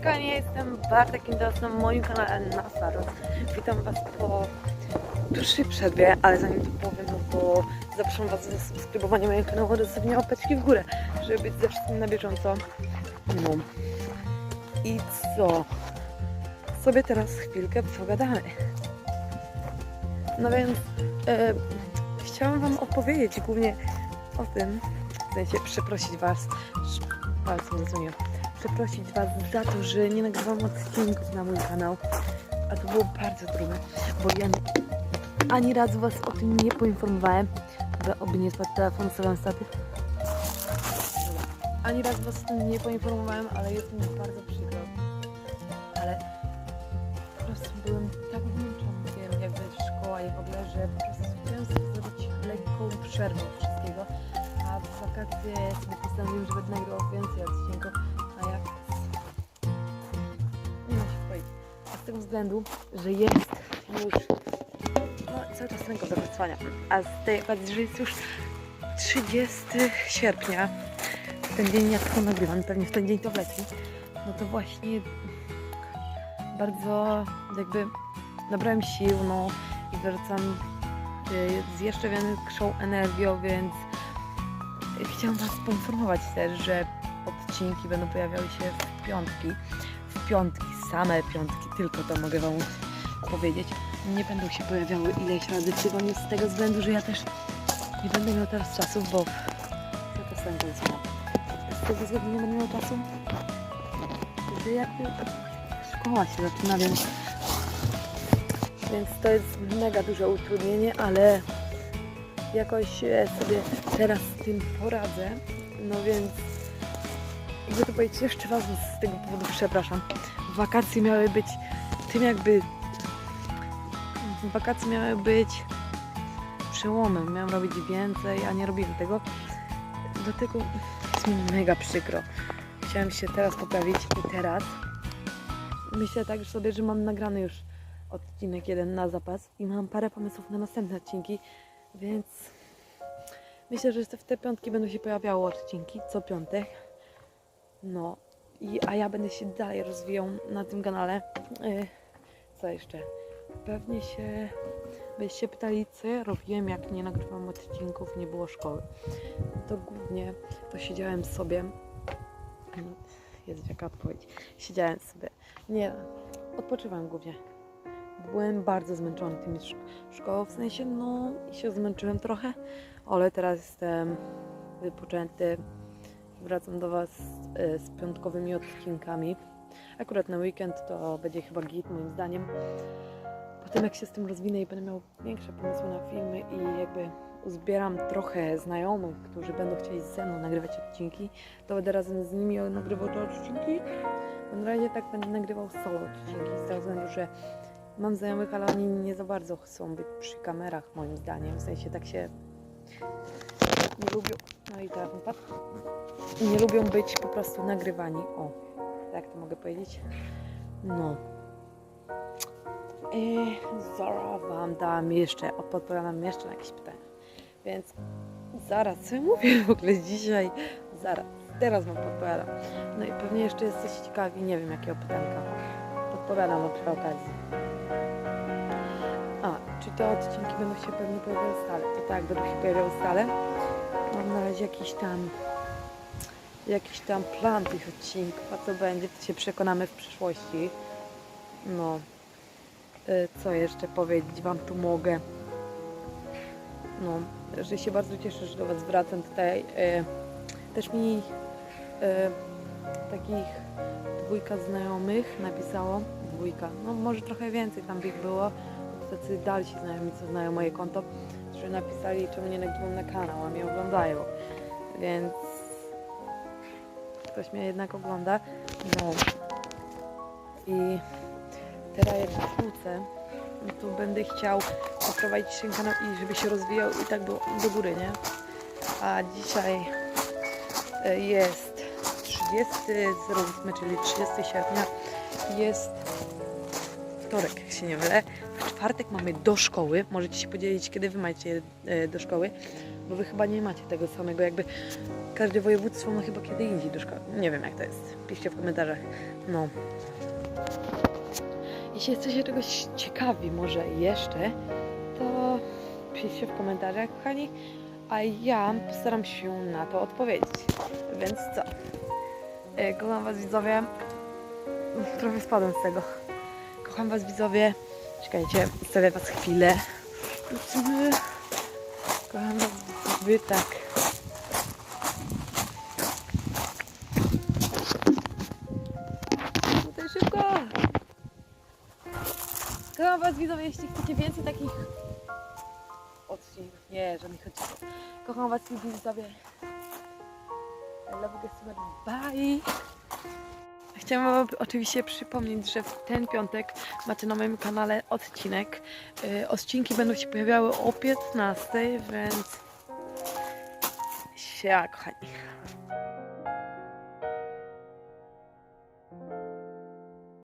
Hejka, ja jestem Bartek Indos na moim kanale Nasaros. Witam Was po dłuższej przerwie, ale zanim to powiem, no to zapraszam Was do subskrybowania mojego kanału, do zostawienia łapeczki w górę, żeby być ze wszystkim na bieżąco. No. I co? Sobie teraz chwilkę pogadamy. No więc e, chciałam Wam opowiedzieć głównie o tym, w sensie przeprosić Was, bardzo rozumiem, przeprosić Was za to, że nie nagrywam odcinków na mój kanał, a to było bardzo trudne, bo ja ani razu Was o tym nie poinformowałem, by oby nie spadł telefon. Ani razu Was o tym nie poinformowałem, ale jest mi bardzo przykro. Ale po prostu byłem tak zmęczony tym, jakby szkoła i w ogóle, że po prostu chciałem sobie zrobić lekką przerwę wszystkiego. A w wakacje sobie postanowiłem, że będę nagrywał więcej odcinków, tego względu, że jest już no, cały czas ręką do pracowania. A z tej okazji, że jest już 30 sierpnia, w ten dzień jak to nagrywam, pewnie w ten dzień to wleci, no to właśnie bardzo jakby nabrałem sił, no i wracam y, z jeszcze większą energią, więc chciałam Was poinformować też, że odcinki będą pojawiały się w piątki. W piątki, same piątki, tylko to mogę Wam powiedzieć. Nie będą się pojawiały ileś razy w tygodniu z tego względu, że ja też nie będę miał teraz czasu, bo ja to sam. Z tego względu nie będę miał czasu, że jakby szkoła się zaczyna, więc więc to jest mega duże utrudnienie, ale jakoś e, sobie teraz z tym poradzę. No więc jakby to powiedzieć jeszcze raz z tego powodu przepraszam. Wakacje miały być tym jakby wakacje miały być przełomem. Miałam robić więcej, a nie robiłem tego. Dlatego jest mi mega przykro. Chciałem się teraz poprawić i teraz myślę tak sobie, że mam nagrany już odcinek jeden na zapas i mam parę pomysłów na następne odcinki, więc myślę, że w te piątki będą się pojawiały odcinki co piątek. No, i, a ja będę się dalej rozwijał na tym kanale. Yy, co jeszcze? Pewnie się byście pytali, co ja robiłem, jak nie nagrywam odcinków, nie było szkoły. To głównie to siedziałem sobie. Jest jaka odpowiedź. Siedziałem sobie. Nie, odpoczywałem głównie byłem bardzo zmęczony tym szk- szkołą, w sensie no się zmęczyłem trochę, ale teraz jestem wypoczęty. Wracam do Was e, z piątkowymi odcinkami. Akurat na weekend to będzie chyba git moim zdaniem. Potem jak się z tym rozwinę i będę miał większe pomysły na filmy i jakby uzbieram trochę znajomych, którzy będą chcieli ze mną nagrywać odcinki, to będę razem z nimi nagrywał te odcinki. Na razie tak będę nagrywał solo odcinki, z tego względu, że Mam znajomych, ale oni nie za bardzo chcą być przy kamerach, moim zdaniem. W sensie tak się nie lubią. No i telefon padł. Nie lubią być po prostu nagrywani. O, tak to mogę powiedzieć. No. I zaraz Wam dam jeszcze, odpowiadam jeszcze na jakieś pytania. Więc zaraz, co ja mówię w ogóle dzisiaj? Zaraz, teraz Wam podpowiadam. No i pewnie jeszcze jesteście ciekawi, nie wiem jakiego pytanka. Podpowiadam Wam przy okazji. A, czy te odcinki będą się pewnie pojawiały stale? To tak, będą się pojawiały stale. Jakiś tam jakiś tam plan tych odcinków, a co będzie, to się przekonamy w przyszłości. No, Y, co jeszcze powiedzieć Wam tu mogę? No, że się bardzo cieszę, że do Was wracam tutaj. Y, Też mi y, takich dwójka znajomych napisało, dwójka, no może trochę więcej tam ich było, tacy dalsi znajomi, co znają moje konto, że napisali, czemu nie nagrywam na kanał, a mnie oglądają. Więc ktoś mnie jednak ogląda. No. I teraz jak wrócę, no to będę chciał poprowadzić ten kanał i żeby się rozwijał i tak do, do góry, nie? A dzisiaj e, jest 30, zróbmy, czyli 30 sierpnia. Jest wtorek, jak się nie mylę. W czwartek mamy do szkoły. Możecie się podzielić, kiedy wy macie e, do szkoły, bo wy chyba nie macie tego samego, jakby każde województwo ma chyba kiedy indziej do szkoły. Nie wiem jak to jest. Piszcie w komentarzach. No. Jeśli jesteście czegoś ciekawi może jeszcze, to piszcie w komentarzach, kochani, a ja postaram się na to odpowiedzieć. Więc co? E, Kocham Was widzowie. Trochę spadłem z tego. Kocham Was widzowie. Czekajcie, zostawię Was chwilę. Kocham Was widzowie, tak. Tutaj szybko! Kocham Was widzowie, jeśli chcecie więcej takich odcinków. Nie, żadnych odcinków. Kocham Was widzowie. I love you guys so much. Bye! Chciałam oczywiście przypomnieć, że w ten piątek macie na moim kanale odcinek. Yy, Odcinki będą się pojawiały o 15, więc się kochani.